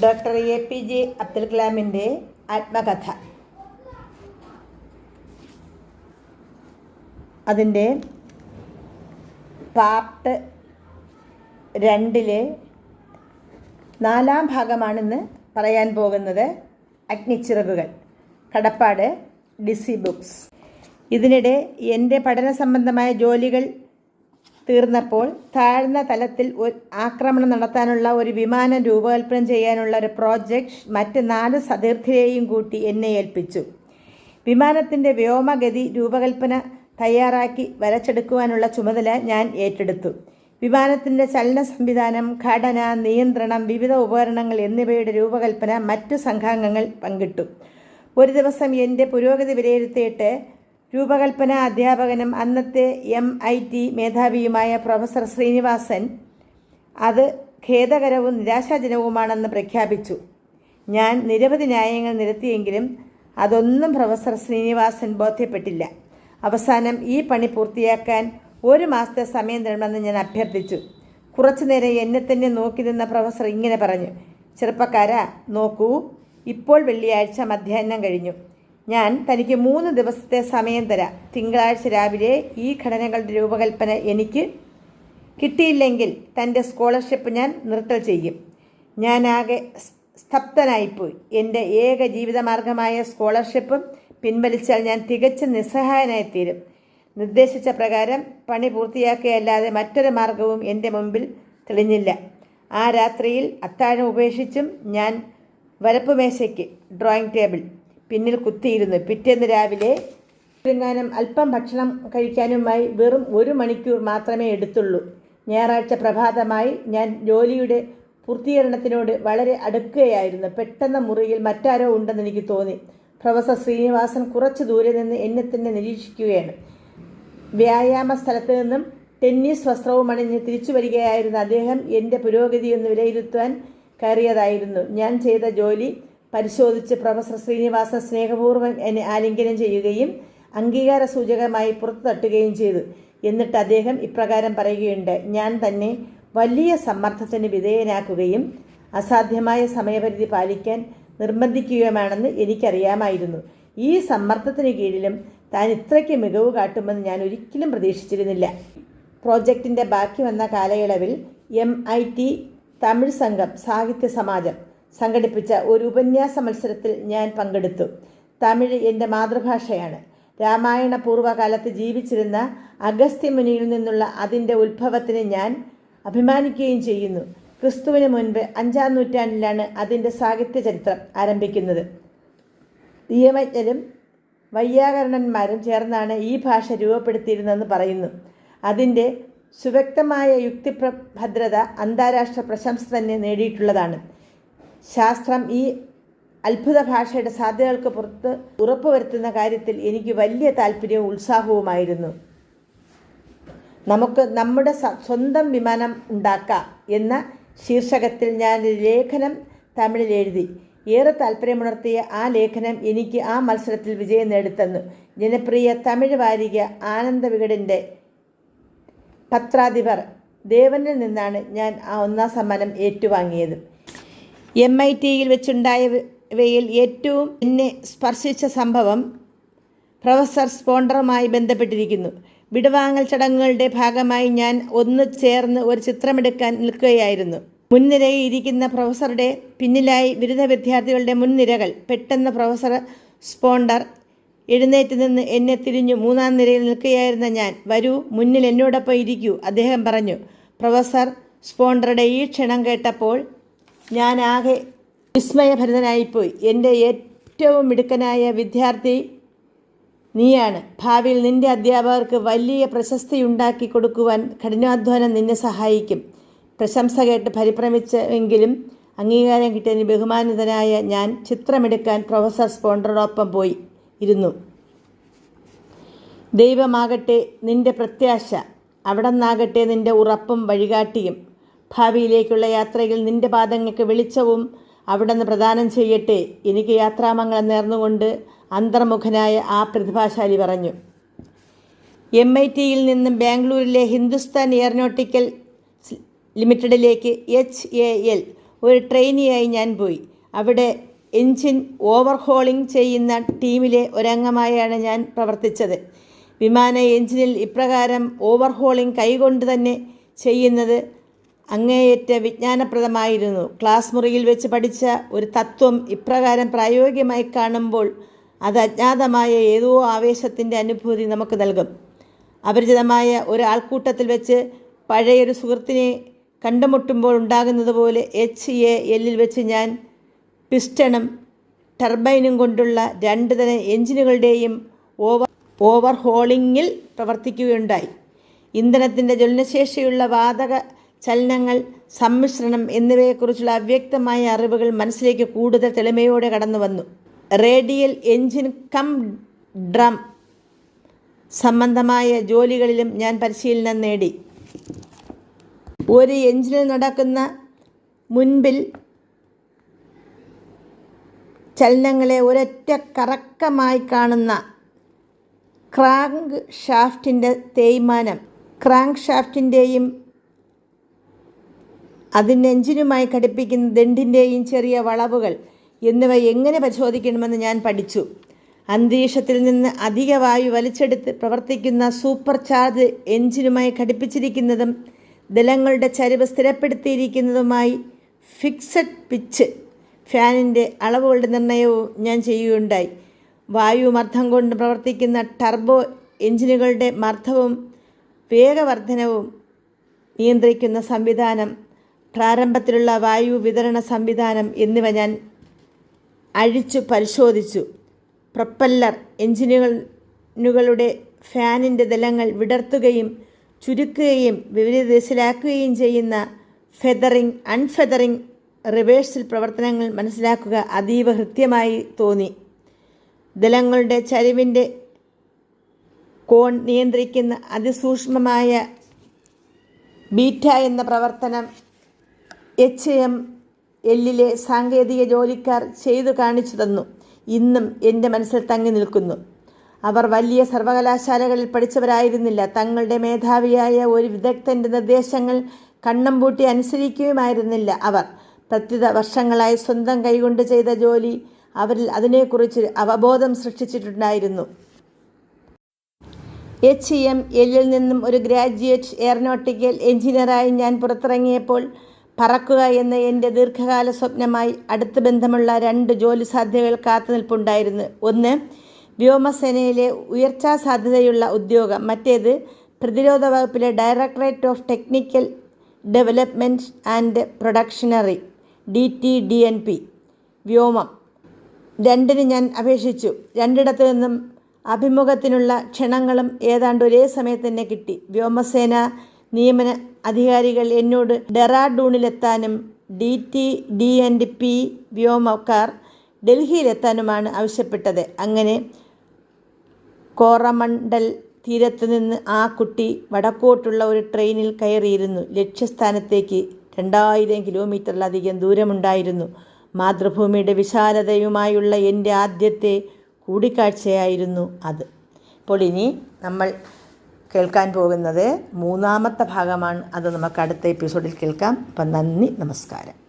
Doctor A P J Abdul കലാമിന്റെ ആത്മകഥ. അതിന്റെ പാർട്ട് രണ്ടിലെ നാലാം ഭാഗമാണിന്ന് പറയാൻ പോകുന്നത് അഗ്നിച്ചിറകുകൾ കടപ്പാട് ഡിസി ബുക്സ്. ഇതിനിടെ എന്റെ പഠന സംബന്ധമായ ജോലികൾ തീർന്നപ്പോൾ താഴ്ന്ന തലത്തിൽ ആക്രമണം നടത്താനുള്ള ഒരു വിമാനം രൂപകൽപ്പന ചെയ്യാനുള്ള ഒരു പ്രോജക്റ്റ് മറ്റ് നാല് സതീർത്ഥിയെയും കൂട്ടി എന്നെ ഏൽപ്പിച്ചു. വിമാനത്തിന്റെ വ്യോമഗതി രൂപകൽപ്പന തയ്യാറാക്കി വരച്ചെടുക്കുവാനുള്ള ചുമതല ഞാൻ ഏറ്റെടുത്തു. വിമാനത്തിന്റെ ചലന സംവിധാനം ഘടന നിയന്ത്രണം വിവിധ ഉപകരണങ്ങൾ എന്നിവയുടെ രൂപകൽപ്പന മറ്റു സംഘാംഗങ്ങൾ പങ്കിട്ടു. ഒരു ദിവസം എന്റെ പുരോഗതി വിലയിരുത്തിയിട്ട് രൂപകൽപ്പന അധ്യാപകനും അന്നത്തെ എം ഐ ടി മേധാവിയുമായ പ്രൊഫസർ ശ്രീനിവാസൻ അത് ഖേദകരവും നിരാശാജനകവുമാണെന്ന് പ്രഖ്യാപിച്ചു. ഞാൻ നിരവധി ന്യായങ്ങൾ നിരത്തിയെങ്കിലും അതൊന്നും പ്രൊഫസർ ശ്രീനിവാസൻ ബോധ്യപ്പെട്ടില്ല. അവസാനം ഈ പണി പൂർത്തിയാക്കാൻ ഒരു മാസത്തെ സമയം തരണമെന്ന് ഞാൻ അഭ്യർത്ഥിച്ചു. കുറച്ചു നേരം എന്നെ തന്നെ നോക്കി നിന്ന പ്രൊഫസർ ഇങ്ങനെ പറഞ്ഞു. ചെറുപ്പക്കാരാ നോക്കൂ ഇപ്പോൾ വെള്ളിയാഴ്ച മധ്യാഹ്നം കഴിഞ്ഞു. ഞാൻ തനിക്ക് മൂന്ന് ദിവസത്തെ സമയം തരാം. തിങ്കളാഴ്ച രാവിലെ ഈ ഘടനകളുടെ രൂപകൽപ്പന എനിക്ക് കിട്ടിയില്ലെങ്കിൽ തന്റെ സ്കോളർഷിപ്പ് ഞാൻ നിർത്തൽ ചെയ്യും. ഞാനാകെ സ്തബ്ധനായിപ്പോയി. എന്റെ ഏക ജീവിതമാർഗമായ സ്കോളർഷിപ്പും പിൻവലിച്ചാൽ ഞാൻ തികച്ചും നിസ്സഹായനായിത്തീരും നിർദ്ദേശിച്ച പ്രകാരം പണി പൂർത്തിയാക്കുകയല്ലാതെ മറ്റൊരു മാർഗവും എന്റെ മുമ്പിൽ തെളിഞ്ഞില്ല. ആ രാത്രിയിൽ അത്താഴം ഉപേക്ഷിച്ചും ഞാൻ വരപ്പുമേശയ്ക്ക് ഡ്രോയിങ് ടേബിൾ പിന്നിൽ കുത്തിയിരുന്നു. പിറ്റേന്ന് രാവിലെ എങ്ങാനും അല്പം ഭക്ഷണം കഴിക്കാനുമായി വെറും ഒരു മണിക്കൂർ മാത്രമേ എടുത്തുള്ളൂ. ഞായറാഴ്ച പ്രഭാതമായി ഞാൻ ജോലിയുടെ പൂർത്തീകരണത്തിനോട് വളരെ അടുക്കുകയായിരുന്നു. പെട്ടെന്ന് മുറിയിൽ മറ്റാരോ ഉണ്ടെന്ന് എനിക്ക് തോന്നി. പ്രൊഫസർ ശ്രീനിവാസൻ കുറച്ച് ദൂരെ നിന്ന് എന്നെ തന്നെ നിരീക്ഷിക്കുകയാണ്. വ്യായാമ സ്ഥലത്ത് നിന്നും ടെന്നീസ് വസ്ത്രവും അണിഞ്ഞ് തിരിച്ചു വരികയായിരുന്നു അദ്ദേഹം എന്റെ പുരോഗതിയൊന്ന് വിലയിരുത്തുവാൻ കയറിയതായിരുന്നു. ഞാൻ ചെയ്ത ജോലി പരിശോധിച്ച് പ്രൊഫസർ ശ്രീനിവാസൻ സ്നേഹപൂർവം എന്നെ ആലിംഗനം ചെയ്യുകയും അംഗീകാര സൂചകമായി പുറത്തു തട്ടുകയും ചെയ്തു. എന്നിട്ട് അദ്ദേഹം ഇപ്രകാരം പറയുകയുണ്ട്. ഞാൻ തന്നെ വലിയ സമ്മർദ്ദത്തിന് വിധേയനാക്കുകയും അസാധ്യമായ സമയപരിധി പാലിക്കാൻ നിർബന്ധിക്കുകയുമാണെന്ന് എനിക്കറിയാമായിരുന്നു. ഈ സമ്മർദ്ദത്തിന് കീഴിലും താൻ ഇത്രയ്ക്ക് മികവ് കാട്ടുമെന്ന് ഞാൻ ഒരിക്കലും പ്രതീക്ഷിച്ചിരുന്നില്ല. പ്രോജക്റ്റിന്റെ ബാക്കി വന്ന കാലയളവിൽ എം ഐ ടി തമിഴ് സംഘം സാഹിത്യ സമാജം സംഘടിപ്പിച്ച ഒരു ഉപന്യാസ മത്സരത്തിൽ ഞാൻ പങ്കെടുത്തു. തമിഴ് എന്റെ മാതൃഭാഷയാണ്. രാമായണ പൂർവകാലത്ത് ജീവിച്ചിരുന്ന അഗസ്ത്യമുനിയിൽ നിന്നുള്ള അതിന്റെ ഉത്ഭവത്തിന് ഞാൻ അഭിമാനിക്കുകയും ചെയ്യുന്നു. ക്രിസ്തുവിന് മുൻപ് അഞ്ചാം നൂറ്റാണ്ടിലാണ് അതിന്റെ സാഹിത്യ ചരിത്രം ആരംഭിക്കുന്നത്. നിയമജ്ഞരും വൈയാകരണന്മാരും ചേർന്നാണ് ഈ ഭാഷ രൂപപ്പെടുത്തിയിരുന്നതെന്ന് പറയുന്നു. അതിന്റെ സുവ്യക്തമായ യുക്തിഭദ്രത അന്താരാഷ്ട്ര പ്രശംസ തന്നെ നേടിയിട്ടുള്ളതാണ്. ശാസ്ത്രം ഈ അത്ഭുത ഭാഷയുടെ സാധ്യതകൾക്ക് പുറത്ത് ഉറപ്പുവരുത്തുന്ന കാര്യത്തിൽ എനിക്ക് വലിയ താല്പര്യവും ഉത്സാഹവുമായിരുന്നു. നമുക്ക് നമ്മുടെ സ്വന്തം വിമാനം ഉണ്ടാക്കാം എന്ന ശീർഷകത്തിൽ ഞാൻ ലേഖനം തമിഴിൽ എഴുതി. ഏറെ താല്പര്യമുണർത്തിയ ആ ലേഖനം എനിക്ക് ആ മത്സരത്തിൽ വിജയം നേടിത്തന്നു. ജനപ്രിയ തമിഴ് വാരിക ആനന്ദ വികടിന്റെ പത്രാധിപർ ദേവനിൽ നിന്നാണ് ഞാൻ ആ ഒന്നാം സമ്മാനം ഏറ്റുവാങ്ങിയത്. എം ഐ ടിയിൽ വെച്ചുണ്ടായവയിൽ ഏറ്റവും എന്നെ സ്പർശിച്ച സംഭവം പ്രൊഫസർ സ്പോണ്ടറുമായി ബന്ധപ്പെട്ടിരിക്കുന്നു. വിടവാങ്ങൽ ചടങ്ങുകളുടെ ഭാഗമായി ഞാൻ ഒന്ന് ചേർന്ന് ഒരു ചിത്രമെടുക്കാൻ നിൽക്കുകയായിരുന്നു. മുൻനിരയിൽ ഇരിക്കുന്ന പ്രൊഫസറുടെ പിന്നിലായി ബിരുദ വിദ്യാർത്ഥികളുടെ മുൻനിരകൾ. പെട്ടെന്ന് പ്രൊഫസർ സ്പോണ്ടർ എഴുന്നേറ്റ് നിന്ന് എന്നെ തിരിഞ്ഞു മൂന്നാം നിരയിൽ നിൽക്കുകയായിരുന്ന ഞാൻ. വരൂ മുന്നിൽ എന്നോടൊപ്പം ഇരിക്കൂ അദ്ദേഹം പറഞ്ഞു. പ്രൊഫസർ സ്പോണ്ടറുടെ ഈ ക്ഷണം കേട്ടപ്പോൾ ഞാൻ ആകെ വിസ്മയഭരിതനായിപ്പോയി. എന്റെ ഏറ്റവും മിടുക്കനായ വിദ്യാർത്ഥി നീയാണ്. ഭാവിയിൽ നിന്റെ അധ്യാപകർക്ക് വലിയ പ്രശസ്തി ഉണ്ടാക്കി കൊടുക്കുവാൻ കഠിനാധ്വാനം നിന്നെ സഹായിക്കും. പ്രശംസ കേട്ട് പരിഭ്രമിച്ചെങ്കിലും അംഗീകാരം കിട്ടിയതിന് ബഹുമാനിതനായ ഞാൻ ചിത്രമെടുക്കാൻ പ്രൊഫസർ സ്പോണ്ടറോടൊപ്പം പോയി ഇരുന്നു. ദൈവമാകട്ടെ നിന്റെ പ്രത്യാശ. അവിടെ നിന്നാകട്ടെ നിന്റെ ഉറപ്പും വഴികാട്ടിയും. ഭാവിയിലേക്കുള്ള യാത്രയിൽ നിന്റെ പാദങ്ങൾക്ക് വെളിച്ചവും അവിടെ നിന്ന് പ്രദാനം ചെയ്യട്ടെ. എനിക്ക് യാത്രാമംഗളം നേർന്നുകൊണ്ട് അന്തർമുഖനായ ആ പ്രതിഭാശാലി പറഞ്ഞു. എം ഐ ടിയിൽ നിന്നും ബാംഗ്ലൂരിലെ ഹിന്ദുസ്ഥാൻ എയറോനോട്ടിക്കൽ ലിമിറ്റഡിലേക്ക് എച്ച് എ എൽ ഒരു ട്രെയിനിയായി ഞാൻ പോയി. അവിടെ എഞ്ചിൻ ഓവർഹോളിംഗ് ചെയ്യുന്ന ടീമിലെ ഒരംഗമായാണ് ഞാൻ പ്രവർത്തിച്ചത്. വിമാന എഞ്ചിനിൽ ഇപ്രകാരം ഓവർഹോളിംഗ് കൈകൊണ്ട് തന്നെ ചെയ്യുന്നത് അങ്ങേയറ്റ വിജ്ഞാനപ്രദമായിരുന്നു. ക്ലാസ് മുറിയിൽ വെച്ച് പഠിച്ച ഒരു തത്വം ഇപ്രകാരം പ്രായോഗികമായി കാണുമ്പോൾ അത് അജ്ഞാതമായ ഏതോ ആവേശത്തിന്റെ അനുഭൂതി നമുക്ക് നൽകും. അപരിചിതമായ ഒരു ആൾക്കൂട്ടത്തിൽ വെച്ച് പഴയൊരു സുഹൃത്തിനെ കണ്ടുമുട്ടുമ്പോൾ ഉണ്ടാകുന്നത് പോലെ എച്ച് എ എല്ലിൽ വെച്ച് ഞാൻ പിസ്റ്റണും ടർബൈനും കൊണ്ടുള്ള രണ്ട് തരം എഞ്ചിനുകളുടെയും ഓവർ ഓവർഹോളിങ്ങിൽ പ്രവർത്തിക്കുകയുണ്ടായി. ഇന്ധനത്തിന്റെ ജ്വലനശേഷിയുള്ള വാതക ചലനങ്ങൾ സമ്മിശ്രണം എന്നിവയെക്കുറിച്ചുള്ള അവ്യക്തമായ അറിവുകൾ മനസ്സിലേക്ക് കൂടുതൽ തെളിമയോടെ കടന്നു വന്നു റേഡിയൽ എഞ്ചിൻ കം ഡ്രം സംബന്ധമായ ജോലികളിലും ഞാൻ പരിശീലനം നേടി. ഒരു എഞ്ചിനിൽ നടക്കുന്ന മുൻപിൽ ചലനങ്ങളെ ഒരൊറ്റ കറക്കമായി കാണുന്ന ക്രാങ്ക് ഷാഫ്റ്റിന്റെ തേയ്മാനം. ക്രാങ്ക് ഷാഫ്റ്റിന്റെയും അതിന്റെ എഞ്ചിനുമായി ഘടിപ്പിക്കുന്ന ദണ്ടിന്റെയും ചെറിയ വളവുകൾ എന്നിവ എങ്ങനെ പരിശോധിക്കണമെന്ന് ഞാൻ പഠിച്ചു. അന്തരീക്ഷത്തിൽ നിന്ന് അധിക വായു വലിച്ചെടുത്ത് പ്രവർത്തിക്കുന്ന സൂപ്പർ ചാർജ് എഞ്ചിനുമായി ഘടിപ്പിച്ചിരിക്കുന്നതും ദലങ്ങളുടെ ചരിവ് സ്ഥിരപ്പെടുത്തിയിരിക്കുന്നതുമായി ഫിക്സഡ് പിച്ച് ഫാനിന്റെ അളവുകളുടെ നിർണയവും ഞാൻ ചെയ്യുകയുണ്ടായി. വായു മർദ്ദം കൊണ്ട് പ്രവർത്തിക്കുന്ന ടർബോ എഞ്ചിനുകളുടെ മർദ്ദവും വേഗവർദ്ധനവും നിയന്ത്രിക്കുന്ന സംവിധാനം പ്രാരംഭത്തിലുള്ള വായു വിതരണ സംവിധാനം എന്നിവ ഞാൻ അഴിച്ചു പരിശോധിച്ചു. പ്രൊപ്പല്ലർ എഞ്ചിനുകളുടെ ഫാനിന്റെ ദലങ്ങൾ വിടർത്തുകയും ചുരുക്കുകയും വിപരീത ദിശയിലാക്കുകയും ചെയ്യുന്ന ഫെദറിംഗ് അൺഫെദറിംഗ് റിവേഴ്സൽ പ്രവർത്തനങ്ങൾ മനസ്സിലാക്കുക അതീവ ഹൃദ്യമായി തോന്നി. ദലങ്ങളുടെ ചരിവിന്റെ കോൺ നിയന്ത്രിക്കുന്ന അതിസൂക്ഷ്മമായ ബീറ്റ എന്ന പ്രവർത്തനം എച്ച് എം എല്ലിലെ സാങ്കേതിക ജോലിക്കാർ ചെയ്തു കാണിച്ചു തന്നു. ഇന്നും എന്റെ മനസ്സിൽ തങ്ങി നിൽക്കുന്നു. അവർ വലിയ സർവകലാശാലകളിൽ പഠിച്ചവരായിരുന്നില്ല. തങ്ങളുടെ മേധാവിയായ ഒരു വിദഗ്ധന്റെ നിർദ്ദേശങ്ങൾ കണ്ണം പൂട്ടി അനുസരിക്കുകയുമായിരുന്നില്ല അവർ. പ്രത്യുത വർഷങ്ങളായി സ്വന്തം കൈകൊണ്ട് ചെയ്ത ജോലി അവരിൽ അതിനെക്കുറിച്ച് അവബോധം സൃഷ്ടിച്ചിട്ടുണ്ടായിരുന്നു. എച്ച് എം എല്ലിൽ നിന്നും ഒരു ഗ്രാജുവേറ്റ് എയറോനോട്ടിക്കൽ എഞ്ചിനീയറായി ഞാൻ പുറത്തിറങ്ങിയപ്പോൾ പറക്കുക എന്ന എന്റെ ദീർഘകാല സ്വപ്നമായി അടുത്ത ബന്ധമുള്ള രണ്ട് ജോലി സാധ്യതകൾ കാത്തുനിൽപ്പുണ്ടായിരുന്നു ഒന്ന് വ്യോമസേനയിലെ ഉയർച്ചാ സാധ്യതയുള്ള ഉദ്യോഗം. മറ്റേത് പ്രതിരോധ വകുപ്പിലെ directorate of technical development and പ്രൊഡക്ഷനറി D T D N P വ്യോമം. രണ്ടിന് ഞാൻ അപേക്ഷിച്ചു. രണ്ടിടത്തു നിന്നും അഭിമുഖത്തിനുള്ള ക്ഷണങ്ങളും ഏതാണ്ട് ഒരേ സമയത്ത് തന്നെ കിട്ടി. വ്യോമസേന നിയമന അധികാരികൾ എന്നോട് ഡെറാഡൂണിലെത്താനും D T D and P വ്യോമക്കാർ ഡൽഹിയിലെത്താനുമാണ് ആവശ്യപ്പെട്ടത്. അങ്ങനെ കോറമണ്ടൽ തീരത്ത് നിന്ന് ആ കുട്ടി വടക്കോട്ടുള്ള ഒരു ട്രെയിനിൽ കയറിയിരുന്നു. ലക്ഷ്യസ്ഥാനത്തേക്ക് രണ്ടായിരം കിലോമീറ്ററിലധികം ദൂരമുണ്ടായിരുന്നു. മാതൃഭൂമിയുടെ വിശാലതയുമായുള്ള എന്റെ ആദ്യത്തെ കൂടിക്കാഴ്ചയായിരുന്നു അത്. അപ്പോൾ ഇനി നമ്മൾ കേൾക്കാൻ പോകുന്നത് മൂന്നാമത്തെ ഭാഗമാണ്. അത് നമുക്ക് അടുത്ത എപ്പിസോഡിൽ കേൾക്കാം. അപ്പം നന്ദി നമസ്കാരം.